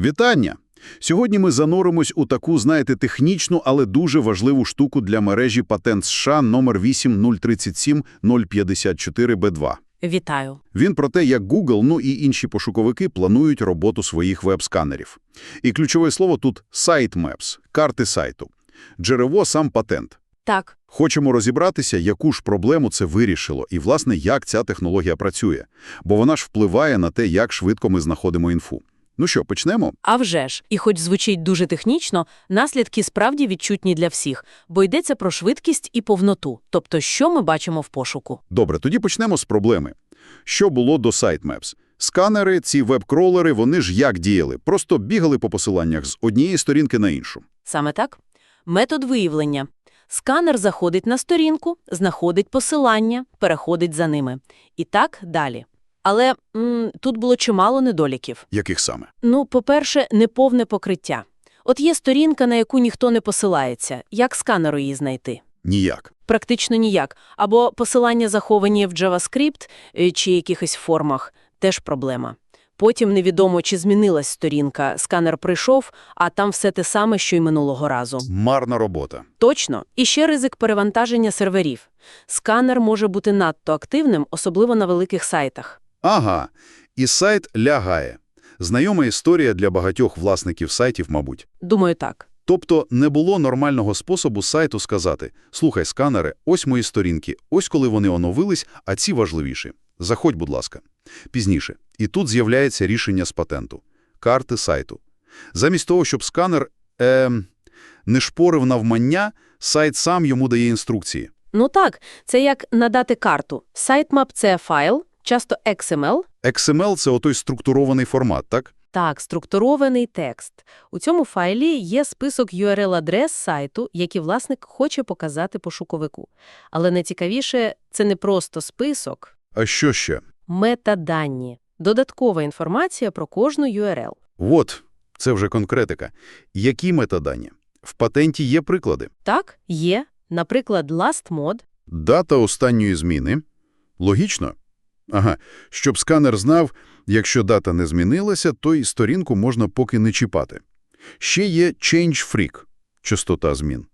Вітання! Сьогодні ми заноримось у таку, знаєте, технічну, але дуже важливу штуку для мережі патент США номер 8037054B2. Вітаю. Він про те, як Google, ну і інші пошуковики планують роботу своїх веб-сканерів. І ключове слово тут – sitemaps, карти сайту. Джерело – сам патент. Так, Хочемо розібратися, яку ж проблему це вирішило і, власне, як ця технологія працює. Бо вона ж впливає на те, як швидко ми знаходимо інфу. Ну що, почнемо? а вже ж. І хоч звучить дуже технічно, наслідки справді відчутні для всіх, бо йдеться про швидкість і повноту. Тобто, що ми бачимо в пошуку? Добре, тоді почнемо з проблеми. Що було до Sitemaps? Сканери, ці веб-кролери, вони ж як діяли? Просто бігали по посиланнях з однієї сторінки на іншу. Саме так? Метод виявлення. Сканер заходить на сторінку, знаходить посилання, переходить за ними. І так далі. Але м, тут було чимало недоліків. Яких саме? Ну, по-перше, неповне покриття. От є сторінка, на яку ніхто не посилається. Як сканеру її знайти? Ніяк. Практично ніяк. Або посилання заховані в JavaScript е, чи якихось формах – теж проблема. Потім невідомо, чи змінилась сторінка, сканер прийшов, а там все те саме, що й минулого разу. Марна робота. Точно. І ще ризик перевантаження серверів. Сканер може бути надто активним, особливо на великих сайтах. Ага. І сайт лягає. Знайома історія для багатьох власників сайтів, мабуть. Думаю, так. Тобто не було нормального способу сайту сказати «Слухай, сканери, ось мої сторінки, ось коли вони оновились, а ці важливіші. Заходь, будь ласка». Пізніше. І тут з'являється рішення з патенту. Карти сайту. Замість того, щоб сканер е, не шпорив навмання, сайт сам йому дає інструкції. Ну так, це як надати карту. Sitemap – це файл, часто XML, XML – це отой структурований формат, так? Так, структурований текст. У цьому файлі є список URL-адрес сайту, які власник хоче показати пошуковику. Але найцікавіше – це не просто список, А що ще? метадані. Додаткова інформація про кожну URL. От, це вже конкретика. Які метадані? В патенті є приклади. Так, є, наприклад, lastMod. Дата останньої зміни. Логічно? Ага. Щоб сканер знав, якщо дата не змінилася, то й сторінку можна поки не чіпати. Ще є change freak – частота змін.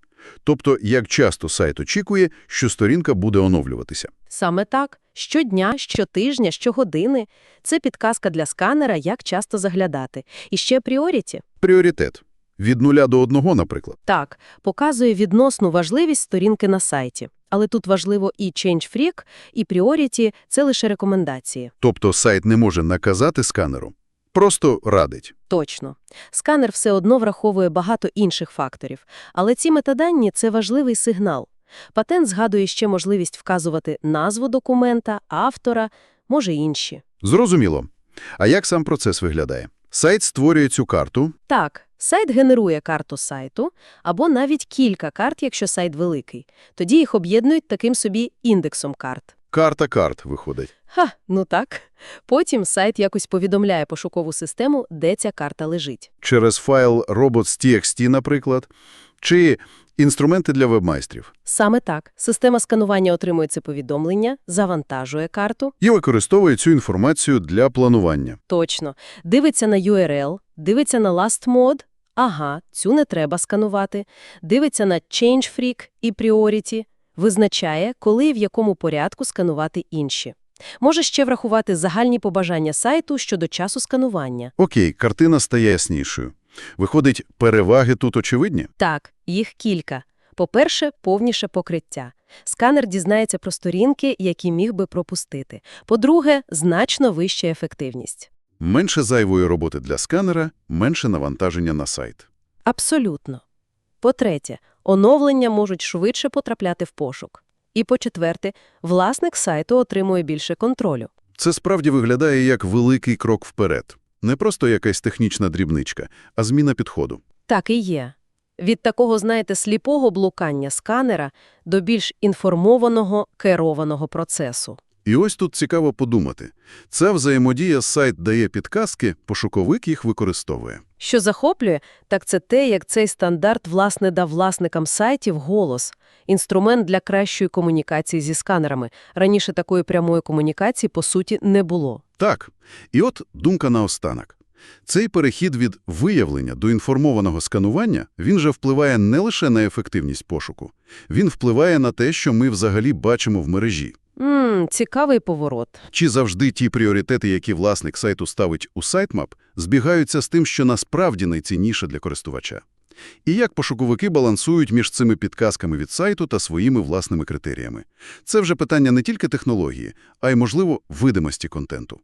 Тобто, як часто сайт очікує, що сторінка буде оновлюватися. Саме так. Щодня, щотижня, щогодини. Це підказка для сканера, як часто заглядати. І ще пріоріті. Пріоритет. Від нуля до одного, наприклад. Так, показує відносну важливість сторінки на сайті. Але тут важливо і ChangeFreak, і Priority – це лише рекомендації. Тобто сайт не може наказати сканеру. Просто радить. Точно. Сканер все одно враховує багато інших факторів. Але ці метадані – це важливий сигнал. Патент згадує ще можливість вказувати назву документа, автора, може інші. Зрозуміло. А як сам процес виглядає? Сайт створює цю карту, Так, сайт генерує карту сайту, або навіть кілька карт, якщо сайт великий. Тоді їх об'єднують таким собі індексом карт. карта карт виходить. Ха, ну так. Потім сайт якось повідомляє пошукову систему, де ця карта лежить. Через файл robots.txt, наприклад, чи інструменти для вебмайстрів. Саме так. Система сканування отримує це повідомлення, завантажує карту. І використовує цю інформацію для планування. Точно. Дивиться на URL, дивиться на Last lastMod. Ага, цю не треба сканувати. Дивиться на ChangeFreak і Priority. Визначає, коли і в якому порядку сканувати інші. Може ще врахувати загальні побажання сайту щодо часу сканування. Окей, картина стає яснішою. Виходить, переваги тут очевидні? Так, їх кілька. По-перше, повніше покриття. Сканер дізнається про сторінки, які міг би пропустити. По-друге, значно вища ефективність. Менше зайвої роботи для сканера, менше навантаження на сайт. Абсолютно. По-третє, оновлення можуть швидше потрапляти в пошук. І по-четверте, власник сайту отримує більше контролю. Це справді виглядає як великий крок вперед. Не просто якась технічна дрібничка, а зміна підходу. Так і є. Від такого, знаєте, сліпого блукання сканера до більш інформованого, керованого процесу. І ось тут цікаво подумати. Ця взаємодія сайт дає підказки, пошуковик їх використовує. Що захоплює, так це те, як цей стандарт власне дав власникам сайтів голос – інструмент для кращої комунікації зі сканерами. Раніше такої прямої комунікації, по суті, не було. Так. І от думка наостанок. Цей перехід від виявлення до інформованого сканування, він же впливає не лише на ефективність пошуку. Він впливає на те, що ми взагалі бачимо в мережі. Ммм, цікавий поворот. Чи завжди ті пріоритети, які власник сайту ставить у сайтмап, збігаються з тим, що насправді найцінніше для користувача? І як пошуковики балансують між цими підказками від сайту та своїми власними критеріями? Це вже питання не тільки технології, а й, можливо, видимості контенту.